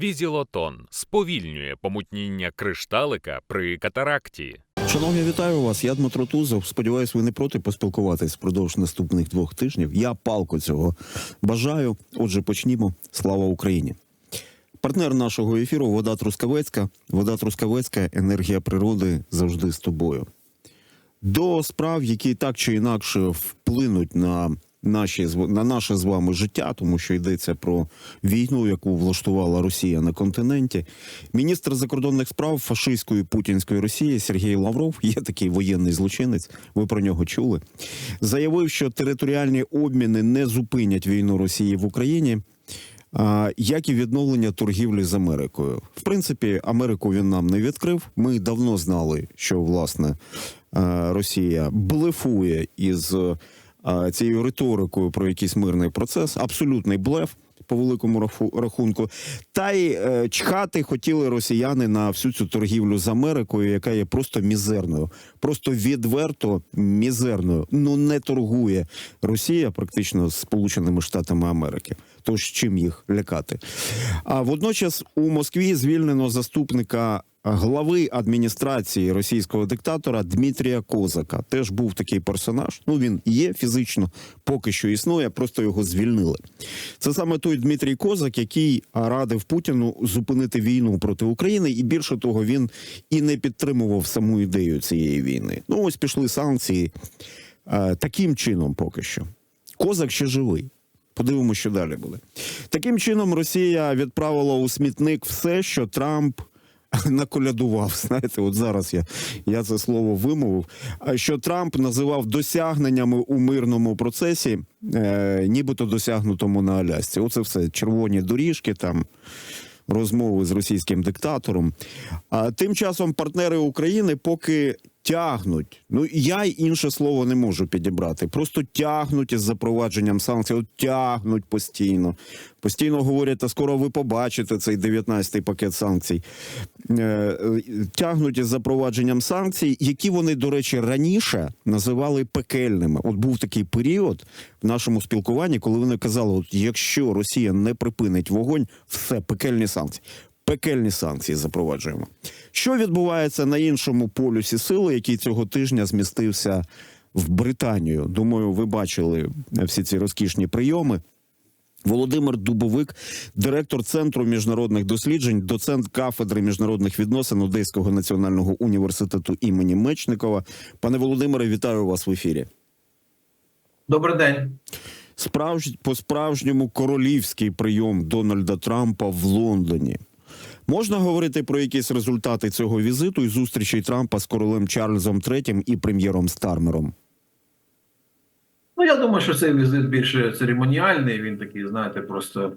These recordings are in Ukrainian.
Візілотон сповільнює помутніння кришталика при катаракті. Шановні, вітаю вас. Я Дмитро Тузов. Сподіваюсь, ви не проти поспілкуватись впродовж наступних двох тижнів. Я палко цього бажаю. Отже, почнімо. Слава Україні. Партнер нашого ефіру Вода Трускавецька. Вода Трускавецька, енергія природи завжди з тобою. До справ, які так чи інакше вплинуть на наші на наше з вами життя, тому що йдеться про війну, яку влаштувала Росія на континенті. Міністр закордонних справ фашистської путінської Росії Сергій Лавров, є такий воєнний злочинець. Ви про нього чули. Заявив, що територіальні обміни не зупинять війну Росії в Україні. Як і відновлення торгівлі з Америкою. В принципі, Америку він нам не відкрив. Ми давно знали, що власне е, Росія блефує із цією риторикою про якийсь мирний процес. Абсолютний блеф. По великому раху- рахунку, та й е, чхати хотіли росіяни на всю цю торгівлю з Америкою, яка є просто мізерною, просто відверто мізерною. Ну не торгує Росія практично з Сполученими Штатами Америки. Тож чим їх лякати? А водночас у Москві звільнено заступника глави адміністрації російського диктатора Дмитрія Козака. Теж був такий персонаж. Ну він є фізично, поки що існує, просто його звільнили. Це саме той Дмитрій Козак, який радив Путіну зупинити війну проти України, і більше того, він і не підтримував саму ідею цієї війни. Ну ось пішли санкції таким чином, поки що. Козак ще живий. Подивимося, що далі буде. Таким чином, Росія відправила у смітник все, що Трамп наколядував. Знаєте, от зараз я, я це слово вимовив. Що Трамп називав досягненнями у мирному процесі, е, нібито досягнутому на Алясці. Оце все червоні доріжки там. Розмови з російським диктатором. А тим часом партнери України поки тягнуть. Ну я інше слово не можу підібрати. Просто тягнуть із запровадженням санкцій. От тягнуть постійно. Постійно говорять, та скоро ви побачите цей 19-й пакет санкцій. Е, е, Тягнуть із запровадженням санкцій, які вони, до речі, раніше називали пекельними. От був такий період в нашому спілкуванні, коли вони казали: от якщо Росія не припинить вогонь, все пекельні санкції. Пекельні санкції запроваджуємо. Що відбувається на іншому полюсі сили, який цього тижня змістився в Британію? Думаю, ви бачили всі ці розкішні прийоми. Володимир Дубовик, директор Центру міжнародних досліджень, доцент кафедри міжнародних відносин Одеського національного університету імені Мечникова. Пане Володимире, вітаю вас в ефірі. Добрий день. Справж... по справжньому королівський прийом Дональда Трампа в Лондоні. Можна говорити про якісь результати цього візиту і зустрічі Трампа з королем Чарльзом III і прем'єром Стармером? Ну я думаю, що цей візит більше церемоніальний. Він такий, знаєте, просто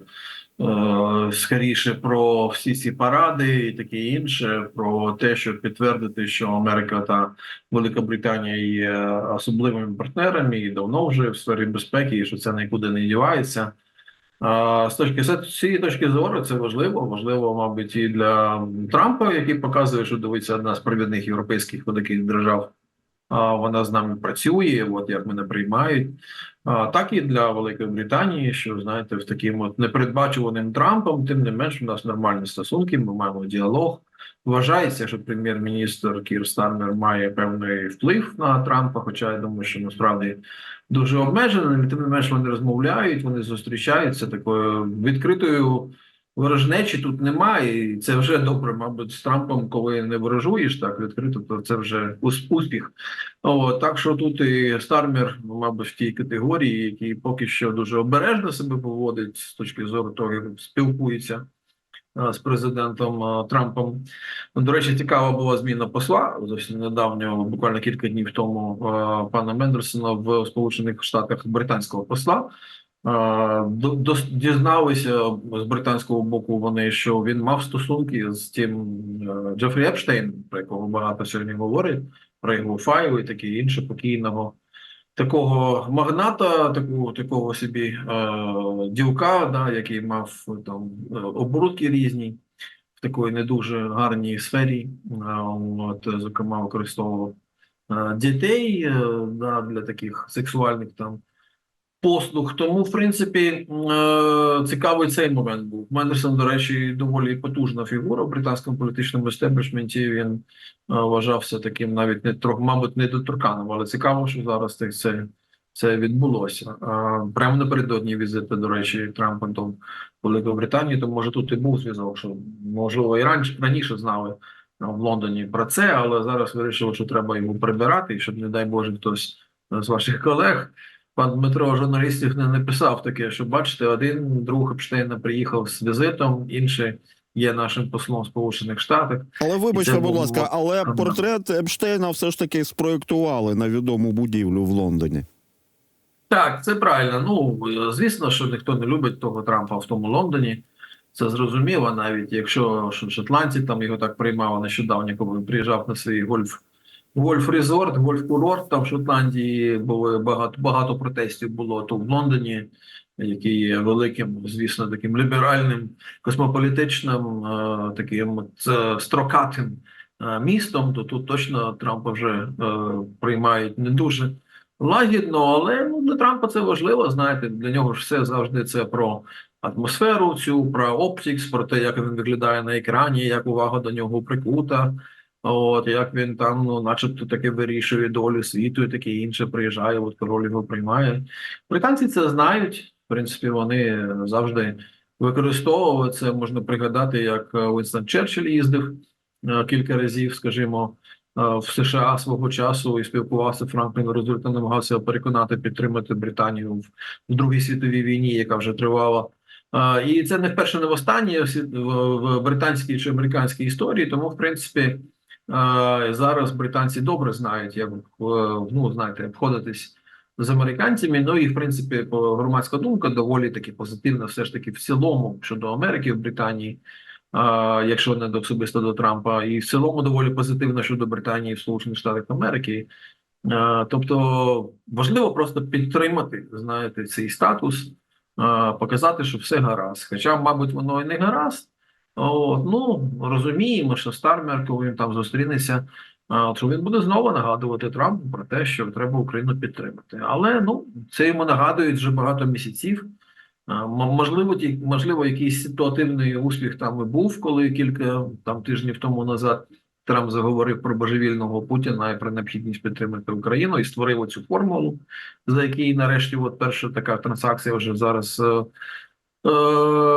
е, скоріше про всі ці паради і таке інше, про те, щоб підтвердити, що Америка та Велика Британія є особливими партнерами і давно вже в сфері безпеки, і що це нікуди не дівається. З точки з цієї точки зору це важливо. Важливо, мабуть, і для Трампа, який показує, що дивиться одна з провідних європейських таких держав. Вона з нами працює, от як мене приймають. Так і для Великої Британії, що знаєте, в таким от непередбачуваним Трампом, тим не менш, у нас нормальні стосунки, ми маємо діалог. Вважається, що прем'єр-міністр Кір Стармер має певний вплив на Трампа, хоча я думаю, що насправді дуже обмежений, тим не менш вони розмовляють, вони зустрічаються такою відкритою ворожнечі тут немає, і це вже добре, мабуть, з Трампом, коли не ворожуєш так відкрито, то це вже ус- успіх. О, так що тут і Стармер, мабуть, в тій категорії, який поки що дуже обережно себе поводить з точки зору того, як спілкується з президентом Трампом. Ну, До речі, цікава була зміна посла зовсім недавньо, буквально кілька днів тому, пана Мендерсона в Сполучених Штатах британського посла. Дізналися з британського боку вони, що він мав стосунки з тим е, Джефрі Епштейн, про якого багато сьогодні говорять, про його файли і таке інше покійного такого магната, такого такого собі е, ділка, да, який мав там е, оборудки різні в такої не дуже гарній сфері. Е, от, зокрема, використовував е, дітей да, для таких сексуальних там послуг. Тому, в принципі, е, цікавий цей момент був. Мендерсон, до речі, доволі потужна фігура в британському політичному естеблішменті. Він е, вважався таким навіть не трохи, мабуть, недоторканим, але цікаво, що зараз це- це, відбулося. Е, Прямо напередодні візиту, до речі, Трампа до Великої Британії, то може тут і був зв'язок, що можливо і раніше раніше знали в Лондоні про це, але зараз вирішили, що треба йому прибирати, і щоб, не дай Боже, хтось з ваших колег. Пан Дмитро журналістів не написав таке, що бачите, один друг Епштейна приїхав з візитом, інший є нашим послом Сполучених Штатах. Але вибачте, будь було- ласка, але Ага. портрет Епштейна все ж таки спроєктували на відому будівлю в Лондоні. Так, це правильно. Ну звісно, що ніхто не любить того Трампа в тому Лондоні. Це зрозуміло, навіть якщо шотландці там його так приймали нещодавно, коли він приїжджав на свій гольф. Гольф-резорт, гольф-курорт там в Шотландії були багато багато протестів було то в Лондоні, який є великим, звісно, таким ліберальним, космополітичним, е, таким строкатим е, містом. То тут точно Трампа вже е, приймають не дуже лагідно, але ну, для Трампа це важливо. Знаєте, для нього ж все завжди це про атмосферу, цю про оптікс, про те, як він виглядає на екрані, як увага до нього прикута. От як він там, ну, начебто, таки вирішує долю світу і таке інше приїжджає, от король його приймає. Британці це знають. В принципі, вони завжди використовували це. Можна пригадати, як Уінстон Черчилль їздив е, кілька разів, скажімо, е, в США свого часу і спілкувався Франклін Рузвельт, намагався переконати підтримати Британію в, Другій світовій війні, яка вже тривала. Е, І це не вперше, не востаннє в, британській чи американській історії. Тому, в принципі, зараз британці добре знають, як е, ну знаєте, обходитись з американцями. Ну і в принципі, громадська думка доволі таки позитивна, все ж таки в цілому щодо Америки в Британії. Якщо не до особисто до Трампа, і в цілому доволі позитивно щодо Британії в Сполучених Штатах Америки. Тобто важливо просто підтримати, знаєте, цей статус, показати, що все гаразд. Хоча, мабуть, воно і не гаразд. От, ну розуміємо, що Стармер, коли він там зустрінеться, що він буде знову нагадувати Трампу про те, що треба Україну підтримати. Але ну це йому нагадують вже багато місяців. Можливо, ті, можливо, якийсь ситуативний успіх там і був, коли кілька там тижнів тому назад Трамп заговорив про божевільного Путіна і про необхідність підтримати Україну і створив цю формулу, за якій нарешті, от перша така транзакція вже зараз е,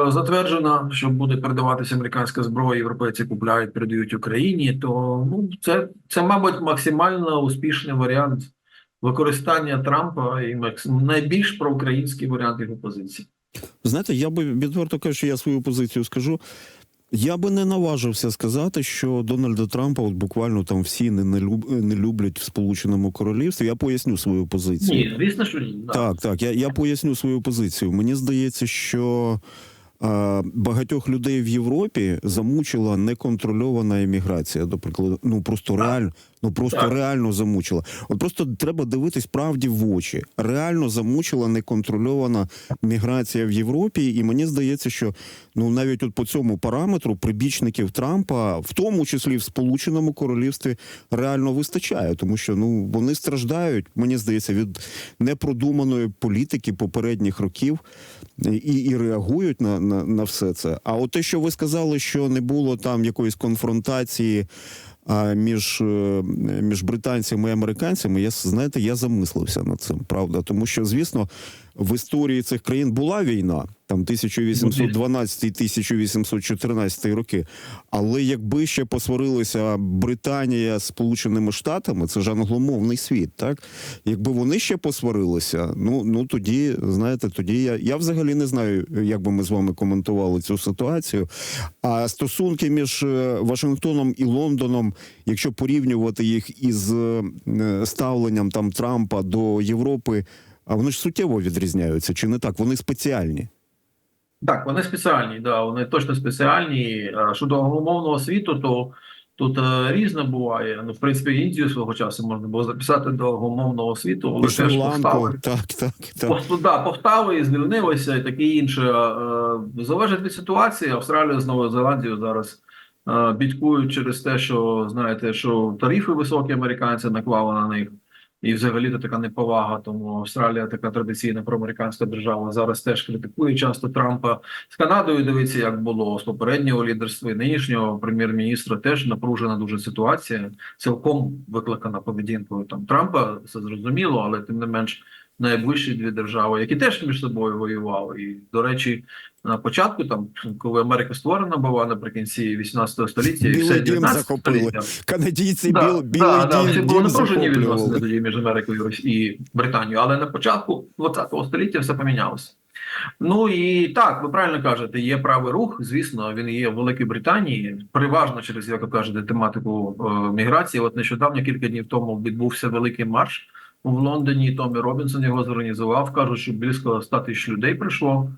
затверджена, що буде передаватися американська зброя, європейці купляють, передають Україні. То ну це, це мабуть, максимально успішний варіант використання Трампа і найбільш проукраїнський варіант його позиції. Знаєте, я би відверто кажучи, я свою позицію скажу. Я би не наважився сказати, що Дональда Трампа от буквально там всі не, не, люб, не люблять в Сполученому Королівстві. Я поясню свою позицію. Ні, звісно, що ні. Да. Так, так. Я, я поясню свою позицію. Мені здається, що е, багатьох людей в Європі замучила неконтрольована еміграція, до прикладу. Ну просто реаль. реально, ну просто Так. реально замучила. От просто треба дивитись правді в очі. Реально замучила неконтрольована міграція в Європі, і мені здається, що ну навіть от по цьому параметру прибічників Трампа, в тому числі в Сполученому Королівстві, реально вистачає, тому що ну вони страждають, мені здається, від непродуманої політики попередніх років і, і реагують на, на, на все це. А от те, що ви сказали, що не було там якоїсь конфронтації. А між, е, між британцями і американцями, я знаєте, я замислився над цим, правда. Тому що, звісно, в історії цих країн була війна, там 1812-1814 роки. Але якби ще посварилися Британія з Сполученими Штатами, це ж англомовний світ, так? Якби вони ще посварилися, ну, ну тоді, знаєте, тоді я, я взагалі не знаю, як би ми з вами коментували цю ситуацію. А стосунки між е, Вашингтоном і Лондоном, якщо порівнювати їх із е, ставленням там Трампа до Європи, а вони ж суттєво відрізняються, чи не так? Вони спеціальні. Так, вони спеціальні, да, вони точно спеціальні. Щодо англомовного світу, то тут е, різне буває. Ну, в принципі, Індію свого часу можна було записати до англомовного світу, але теж Шри-Ланку, так, так, так. Пов- Да, повстали і звільнилися, і таке інше. Е, Залежить від ситуації. Австралія з Новою Зеландією зараз е, бідкують через те, що знаєте, що тарифи високі американці наклали на них. І взагалі то така неповага. Тому Австралія така традиційна проамериканська держава. Зараз теж критикує часто Трампа. З Канадою дивиться, як було з попереднього лідерства і нинішнього прем'єр-міністра. Теж напружена дуже ситуація, цілком викликана поведінкою там Трампа. Це зрозуміло, але тим не менш найближчі дві держави, які теж між собою воювали. І до речі, на початку, там коли Америка створена була наприкінці 18 століття, і Білий все дім 19 захопили. століття. Канадійці Да, біл, білий да, да, дім, це було напружені відносини тоді між Америкою і і Британією, але на початку 20 століття все помінялося. Ну і так, ви правильно кажете, є правий рух. Звісно, він є в Великій Британії, переважно через, як ви кажете, тематику е, міграції. От нещодавно кілька днів тому відбувся великий марш у Лондоні. Томі Робінсон його зорганізував. Кажуть, що близько 100 тисяч людей прийшло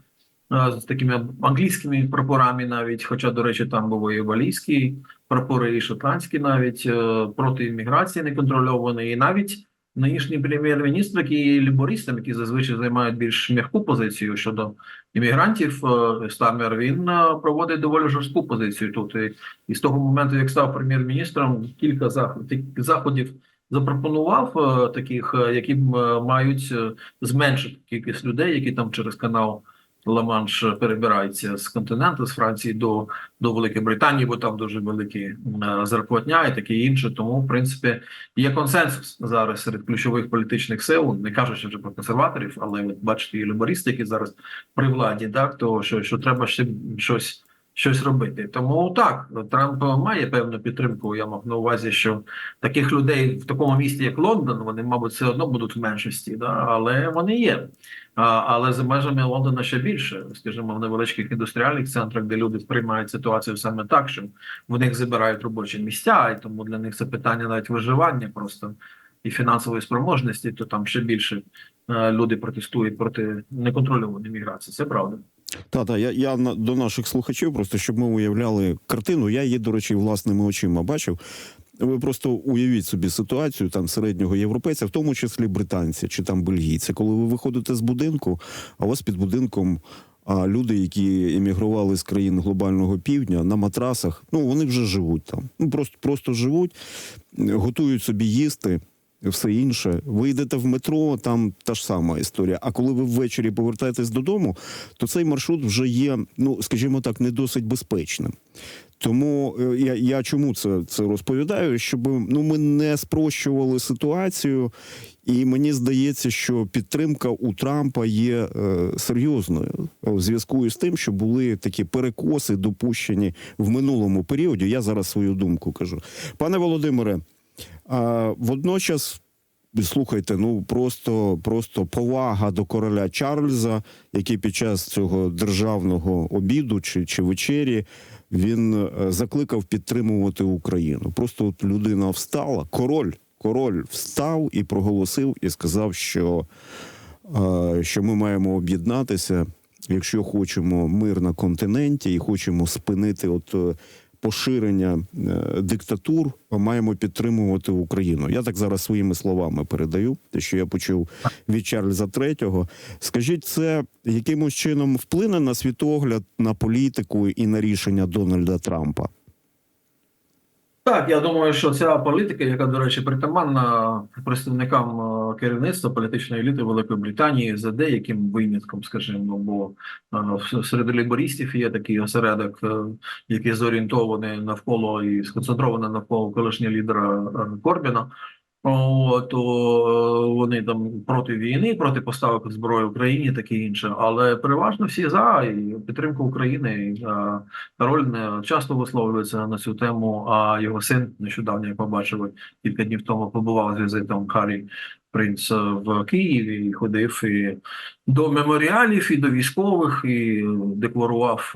е, з такими англійськими прапорами, навіть, хоча, до речі, там були і валійські прапори, і шотландські навіть е, проти імміграції неконтрольованої, і навіть. Нинішній прем'єр-міністр, який лібористам, які зазвичай займають більш м'яку позицію щодо іммігрантів, е, Стамер, він проводить доволі жорстку позицію тут. І, з того моменту, як став прем'єр-міністром, кілька заход- заходів запропонував е, таких, е, які е, мають зменшити кількість людей, які там через канал Ла-Манш перебираються з континенту, з Франції до, до Великої Британії, бо там дуже великі зарплатня і таке інше. Тому, в принципі, є консенсус зараз серед ключових політичних сил, не кажучи вже про консерваторів, але от бачите, і лібористи, які зараз при владі, так то що, що треба ще щось. Щось робити, тому так Трамп має певну підтримку. Я мав на увазі, що таких людей в такому місті, як Лондон, вони, мабуть, все одно будуть в меншості, да? але вони є. А, але за межами Лондона ще більше, скажімо, в невеличких індустріальних центрах, де люди сприймають ситуацію саме так, що в них забирають робочі місця, і тому для них це питання навіть виживання просто і фінансової спроможності, то там ще більше е, люди протестують проти неконтрольованої міграції. Це правда. Та, та, я, я до наших слухачів, просто щоб ми уявляли картину. Я її, до речі, власними очима бачив. Ви просто уявіть собі ситуацію там середнього європейця, в тому числі британця чи там бельгійця. Коли ви виходите з будинку, а у вас під будинком а, люди, які емігрували з країн глобального півдня на матрасах, ну вони вже живуть там. Ну просто, просто живуть, готують собі їсти. Все інше, ви йдете в метро, там та ж сама історія. А коли ви ввечері повертаєтесь додому, то цей маршрут вже є, ну скажімо так, не досить безпечним. Тому е, я, я чому це, це розповідаю? Щоб ну ми не спрощували ситуацію, і мені здається, що підтримка у Трампа є е, серйозною у зв'язку із тим, що були такі перекоси допущені в минулому періоді. Я зараз свою думку кажу, пане Володимире. А, водночас, слухайте, ну просто, просто повага до короля Чарльза, який під час цього державного обіду чи, чи вечері він е, закликав підтримувати Україну. Просто от людина встала, король, король встав і проголосив і сказав, що, е, що ми маємо об'єднатися, якщо хочемо мир на континенті і хочемо спинити от. Поширення е, диктатур маємо підтримувати Україну. Я так зараз своїми словами передаю, те, що я почув від Чарльза III. Скажіть, це якимось чином вплине на світогляд, на політику і на рішення Дональда Трампа? Так, я думаю, що ця політика, яка, до речі, притаманна представникам е, керівництва політичної еліти Великої Британії, за деяким винятком, скажімо, бо е, серед лібористів є такий осередок, е, який зорієнтований навколо і сконцентрований навколо колишнього лідера е, Корбіна. О, е, вони там проти війни, проти поставок зброї Україні, таке інше. Але переважно всі за і підтримка України. Е, Король не часто висловлюється на цю тему. А його син нещодавно, як побачили, кілька днів тому побував з візитом Харі Принц в Києві і ходив і до меморіалів, і до військових, і декларував.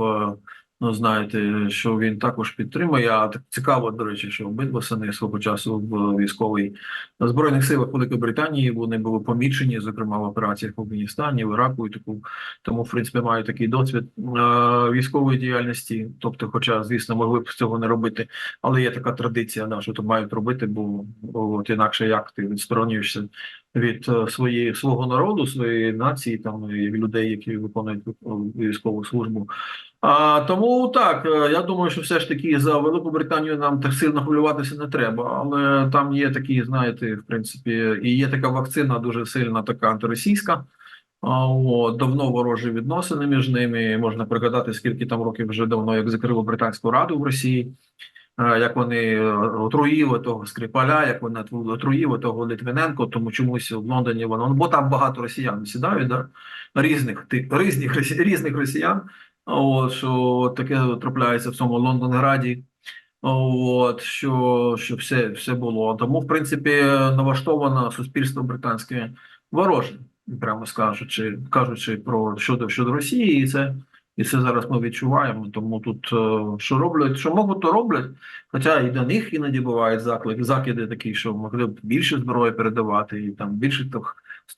Ну, знаєте, що він також підтримує. А так цікаво, до речі, що обидва сини свого часу в військовій на збройних силах Великої Британії вони були помічені, зокрема в операціях в Афганістані, в Іраку і таку. Тому, в принципі, мають такий досвід е, військової діяльності. Тобто, хоча, звісно, могли б цього не робити, але є така традиція, що то мають робити, бо от інакше як ти відсторонюєшся від е, своєї свого народу, своєї нації, там і людей, які виконують е, військову службу. А, тому так, е, я думаю, що все ж таки за Велику Британію нам так сильно хвилюватися не треба. Але там є такі, знаєте, в принципі, і є така вакцина дуже сильна, така антиросійська. От, давно ворожі відносини між ними. Можна пригадати, скільки там років вже давно, як закрили британську раду в Росії, як вони е, отруїли того Скрипаля, як вони отруїли того Литвиненко, тому чомусь в Лондоні воно, ну, бо там багато росіян сідають, да? різних, ти- різних, різних росіян. От, що таке трапляється в цьому Лондонграді. От, що, що все, все було. Тому, в принципі, налаштовано суспільство британське вороже, прямо скажучи, кажучи про щодо щодо Росії, і це, і це зараз ми відчуваємо. Тому тут е, що роблять, що можуть, то роблять. Хоча і до них іноді бувають заклик, закиди такі, що могли б більше зброї передавати, і там більше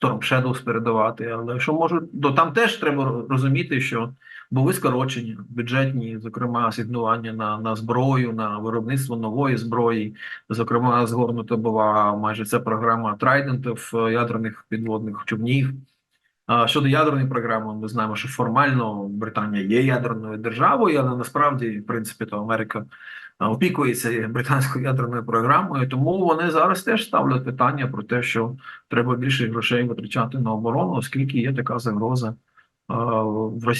Storm Shadows передавати. Але що можуть, то там теж треба розуміти, що були скорочені бюджетні, зокрема, асигнування на, на зброю, на виробництво нової зброї. Зокрема, згорнута була майже ця програма трайдентів ядерних підводних човнів. Щодо ядерної програми, ми знаємо, що формально Британія є ядерною державою, але насправді, в принципі, то Америка опікується британською ядерною програмою. Тому вони зараз теж ставлять питання про те, що треба більше грошей витрачати на оборону, оскільки є така загроза в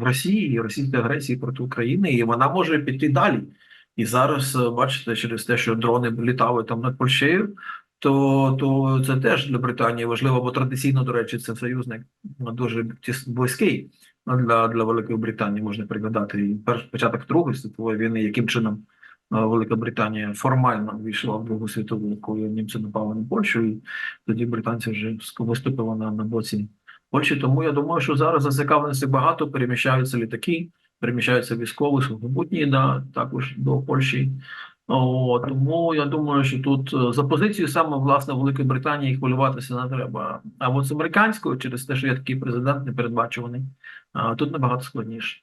Росії, і російської агресії проти України, і вона може піти далі. І зараз е, бачите, через те, що дрони літали там над Польщею, то, то це теж для Британії важливо, бо традиційно, до речі, це союзник дуже тіс- близький для, для Великої Британії. Можна пригадати і перший початок Другої світової війни, яким чином е, Велика Британія формально війшла в Другу світову, коли німці напали на Польщу, і тоді британці вже виступили на, на боці Польщі. Тому я думаю, що зараз зацікавленості багато переміщаються літаки, переміщаються військові сухопутні, да, також до Польщі. О, тому я думаю, що тут е, за позицію саме власне Великої Британії хвилюватися не треба. А от з американською, через те, що є такий президент непередбачуваний, тут набагато складніше.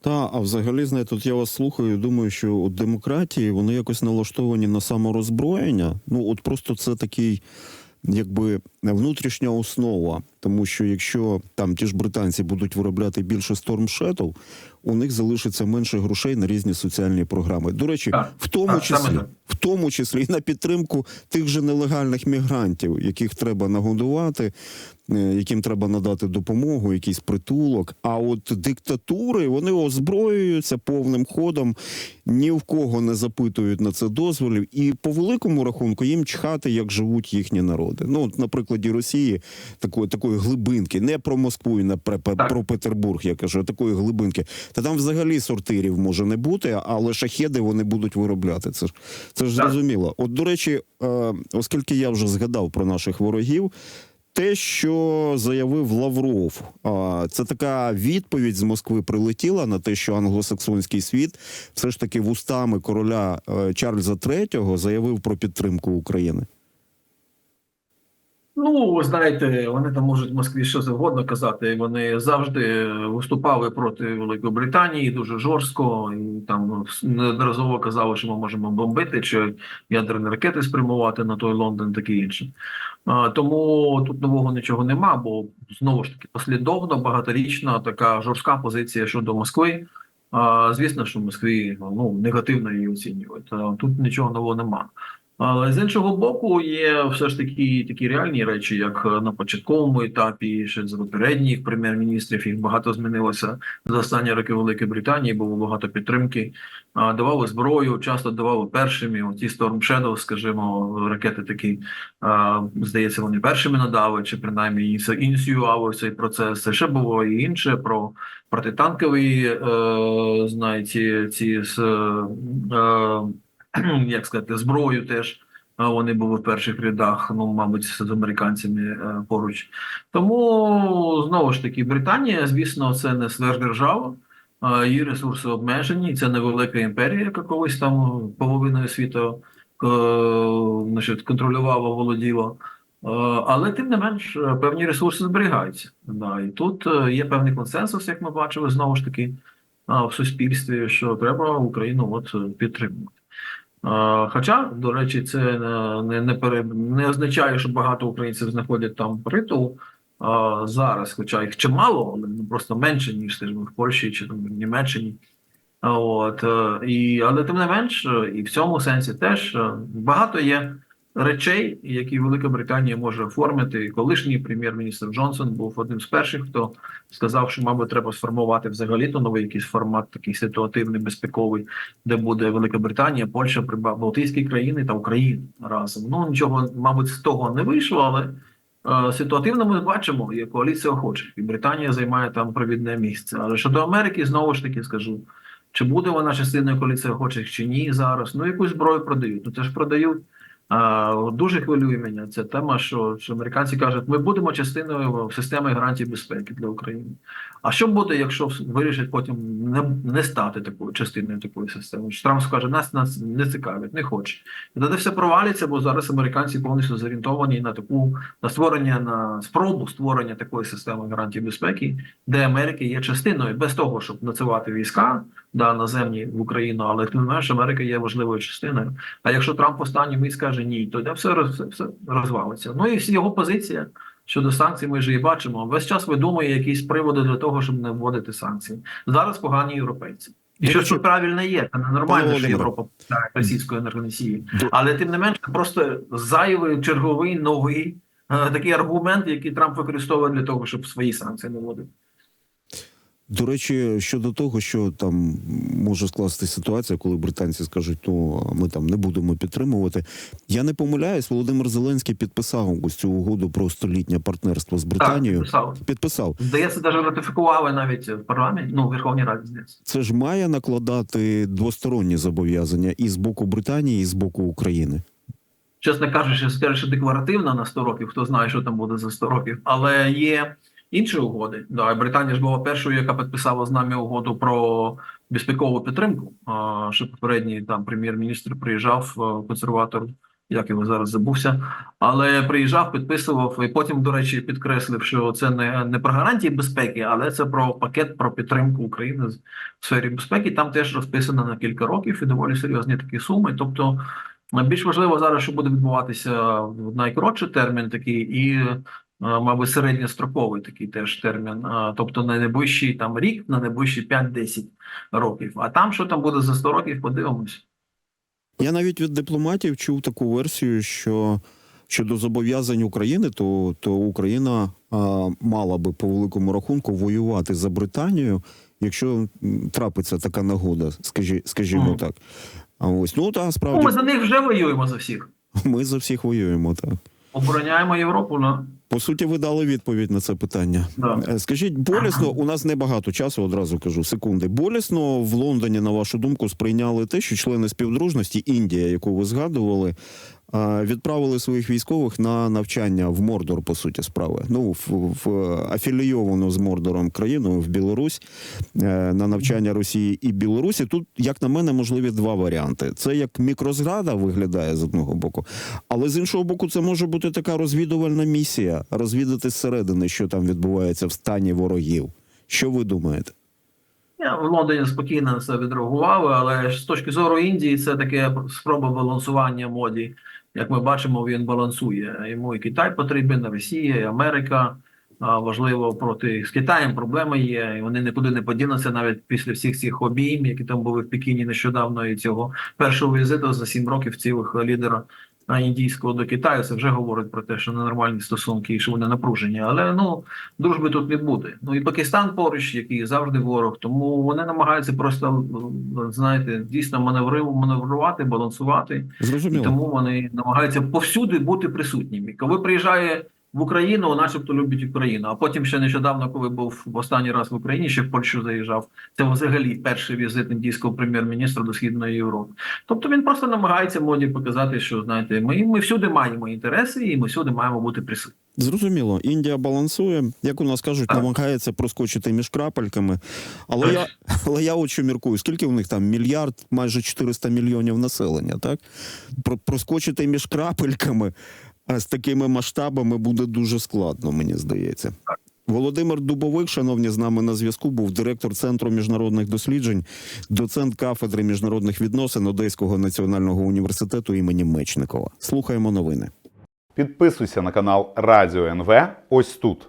Та, а взагалі, знаєте, тут я вас слухаю, думаю, що от демократії вони якось налаштовані на саморозброєння. Ну, от просто це такий, якби внутрішня основа. Тому що якщо там ті ж британці будуть виробляти більше Storm Shadow, у них залишиться менше грошей на різні соціальні програми. До речі, в тому числі, в тому числі і на підтримку тих же нелегальних мігрантів, яких треба нагодувати, яким треба надати допомогу, якийсь притулок. А от диктатури вони озброюються повним ходом, ні в кого не запитують на це дозволів, і по великому рахунку їм чхати, як живуть їхні народи. Ну, от, на прикладі Росії, такої такої глибинки, не про Москву і не про, про Петербург, я кажу, а такої глибинки. Та там взагалі сортирів може не бути, але шахеди вони будуть виробляти. Це ж це ж зрозуміло. От до речі, е, оскільки я вже згадав про наших ворогів. Те, що заявив Лавров, а, це така відповідь з Москви прилетіла на те, що англосаксонський світ все ж таки вустами короля е, Чарльза III заявив про підтримку України. Ну, знаєте, вони там можуть в Москві що завгодно казати. Вони завжди виступали проти Великої Британії дуже жорстко, і там неодноразово казали, що ми можемо бомбити чи ядерні ракети спрямувати на той Лондон, таке інше. Тому тут нового нічого нема, бо знову ж таки послідовно, багаторічна така жорстка позиція щодо Москви. Звісно, що в Москві ну, негативно її оцінюють. Тут нічого нового нема. Але з іншого боку, є все ж таки такі реальні речі, як е, на початковому етапі, ще з попередніх прем'єр-міністрів їх багато змінилося за останні роки Великої Британії. Було багато підтримки. Давали зброю, часто давали першими. Оті Storm Shadow, скажімо, ракети такі здається, вони першими надали, чи принаймні ініці- ініціювали цей процес. Це ще було і інше про протитанкові, е, знаєте, ці з. Як сказати, зброю теж. Вони були в перших рядах, ну, мабуть, з американцями е, поруч. Тому знову ж таки, Британія, звісно, це не сверхдержава, її ресурси обмежені. Це невелика імперія, яка колись там половиною світу е, значить, контролювала, володіла. Е, Але тим не менш певні ресурси зберігаються. Да, і тут є певний консенсус, як ми бачили, знову ж таки, в суспільстві, що треба Україну от підтримувати. Хоча, до речі, це не, не, пере, не означає, що багато українців знаходять там притул. зараз, хоча їх чимало, але ну, просто менше, ніж скажімо, в Польщі чи там в Німеччині. От, е, і, але тим не менш, і в цьому сенсі теж е, багато є речей, які Велика Британія може оформити. І колишній прем'єр-міністр Джонсон був одним з перших, хто сказав, що, мабуть, треба сформувати взагалі-то новий якийсь формат, такий ситуативний, безпековий, де буде Велика Британія, Польща, Балтійські країни та Україна разом. Ну нічого, мабуть, з того не вийшло, але е, ситуативно ми бачимо, є коаліція охочих, і Британія займає там провідне місце. Але щодо Америки, знову ж таки скажу. Чи буде вона частиною коаліції охочих, чи ні зараз? Ну, якусь зброю продають. Ну це ж продають. Дуже хвилює мене ця тема, що, що американці кажуть, ми будемо частиною системи гарантій безпеки для України. А що буде, якщо вирішать потім не, не стати такою частиною такої системи? Трамп скаже, нас нас не цікавить, не хоче. І тоді все провалиться, бо зараз американці повністю зорієнтовані на таку на створення на спробу створення такої системи гарантій безпеки, де Америка є частиною без того, щоб нацювати війська да, наземні в Україну, але ти знаєш, Америка є важливою частиною. А якщо Трамп останній мить скаже ні, то де все, роз, все розвалиться. Ну і всі його позиція щодо санкцій, ми ж її бачимо. Весь час видумує якісь приводи для того, щоб не вводити санкції. Зараз погані європейці. І що це правильно є, це пане нормально, що Європа питає російської енергоносії. Але тим не менше, просто зайвий черговий новий е, такий аргумент, який Трамп використовує для того, щоб свої санкції не вводити. До речі, щодо того, що там може скласти ситуація, коли британці скажуть, ну ми там не будемо підтримувати. Я не помиляюсь, Володимир Зеленський підписав ось цю угоду про столітнє партнерство з Британією. Так, підписали. Підписав. Здається, навіть ратифікували навіть в парламенті, ну, в Верховній Раді, здається. Це ж має накладати двосторонні зобов'язання і з боку Британії, і з боку України. Чесно кажучи, скажу, що декларативно на 100 років, хто знає, що там буде за 100 років, але є інші угоди. Да, Британія ж була першою, яка підписала з нами угоду про безпекову підтримку. А, Що попередній там прем'єр-міністр приїжджав, е, консерватор, як його зараз забувся, але приїжджав, підписував і потім, до речі, підкреслив, що це не, не про гарантії безпеки, але це про пакет про підтримку України в сфері безпеки. Там теж розписано на кілька років і доволі серйозні такі суми. Тобто більш важливо зараз, що буде відбуватися в найкоротший термін, такий і, е, мабуть, середньостроковий такий теж термін. Тобто на найближчий там рік, на найближчі 5-10 років. А там, що там буде за 100 років, подивимось. Я навіть від дипломатів чув таку версію, що щодо зобов'язань України, то, то Україна а, мала би по великому рахунку воювати за Британію, якщо трапиться така нагода, скажі, скажімо Мгм. так. А ось ну та Ну, ми за них вже воюємо за всіх. ми за всіх воюємо. Так Обороняємо Європу. Ну, по суті, ви дали відповідь на це питання. да. Е, Скажіть, болісно, у нас небагато часу, одразу кажу, секунди. Болісно в Лондоні, на вашу думку, сприйняли те, що члени співдружності Індія, яку ви згадували, відправили своїх військових на навчання в Мордор, по суті, справи. Ну, в, в афілійовану з Мордором країну в Білорусь е, на навчання Росії і Білорусі. Тут, як на мене, можливі два варіанти. Це як мікрозрада виглядає з одного боку, але з іншого боку, це може бути така розвідувальна місія розвідати зсередини, що там відбувається в стані ворогів. Що ви думаєте? Я в Лондоні спокійно на це відреагували, але з точки зору Індії це таке спроба балансування моді. Як ми бачимо, він балансує. Йому і Китай потрібен, і Росія, і Америка. Важливо проти з Китаєм проблеми є, і вони нікуди не подінуться навіть після всіх цих обійм, які там були в Пекіні нещодавно, і цього першого візиту за сім років цілих лідера індійського до Китаю. Це вже говорить про те, що ненормальні стосунки і що вони напружені. Але ну дружби тут не буде. Ну і Пакистан поруч, який завжди ворог, тому вони намагаються просто знаєте, дійсно маневрувати, балансувати, і тому вони намагаються повсюди бути присутніми. Коли приїжджає в Україну, начебто любить Україну. А потім ще нещодавно, коли був в останній раз в Україні, ще в Польщу заїжджав. Це взагалі перший візит індійського прем'єр-міністра до східної Європи. Тобто він просто намагається моді показати, що знаєте, ми, ми всюди маємо інтереси, і ми всюди маємо бути присутні. Зрозуміло. Індія балансує, як у нас кажуть, намагається проскочити між крапельками. Але я, але я що міркую, скільки у них там мільярд, майже 400 мільйонів населення, так? Про, проскочити між крапельками з такими масштабами буде дуже складно, мені здається. Володимир Дубовик, шановні, з нами на зв'язку, був директор Центру міжнародних досліджень, доцент кафедри міжнародних відносин Одеського національного університету імені Мечникова. Слухаємо новини. Підписуйся на канал Радіо НВ ось тут.